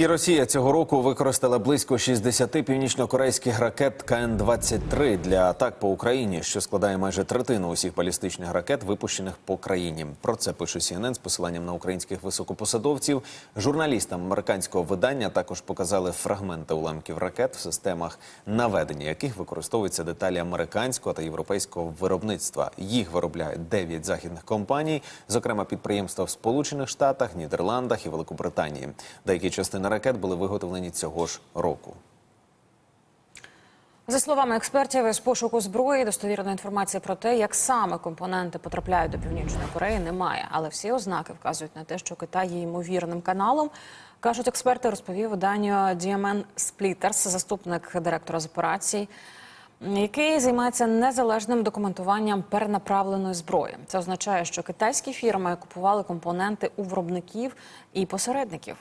І Росія цього року використала близько 60 північнокорейських ракет КН-23 для атак по Україні, що складає майже третину усіх балістичних ракет, випущених по країні. Про це пише CNN з посиланням на українських високопосадовців. Журналістам американського видання також показали фрагменти уламків ракет в системах наведення, яких використовуються деталі американського та європейського виробництва. Їх виробляють 9 західних компаній, зокрема підприємства в Сполучених Штатах, Нідерландах і Великобританії. Деякі частини ракет були виготовлені цього ж року. За словами експертів із пошуку зброї, достовірної інформації про те, як саме компоненти потрапляють до північної Кореї, немає. Але всі ознаки вказують на те, що Китай є ймовірним каналом. кажуть експерти, розповів виданню DMN Splitters, заступник директора з операцій, який займається незалежним документуванням перенаправленої зброї. Це означає, що китайські фірми купували компоненти у виробників і посередників.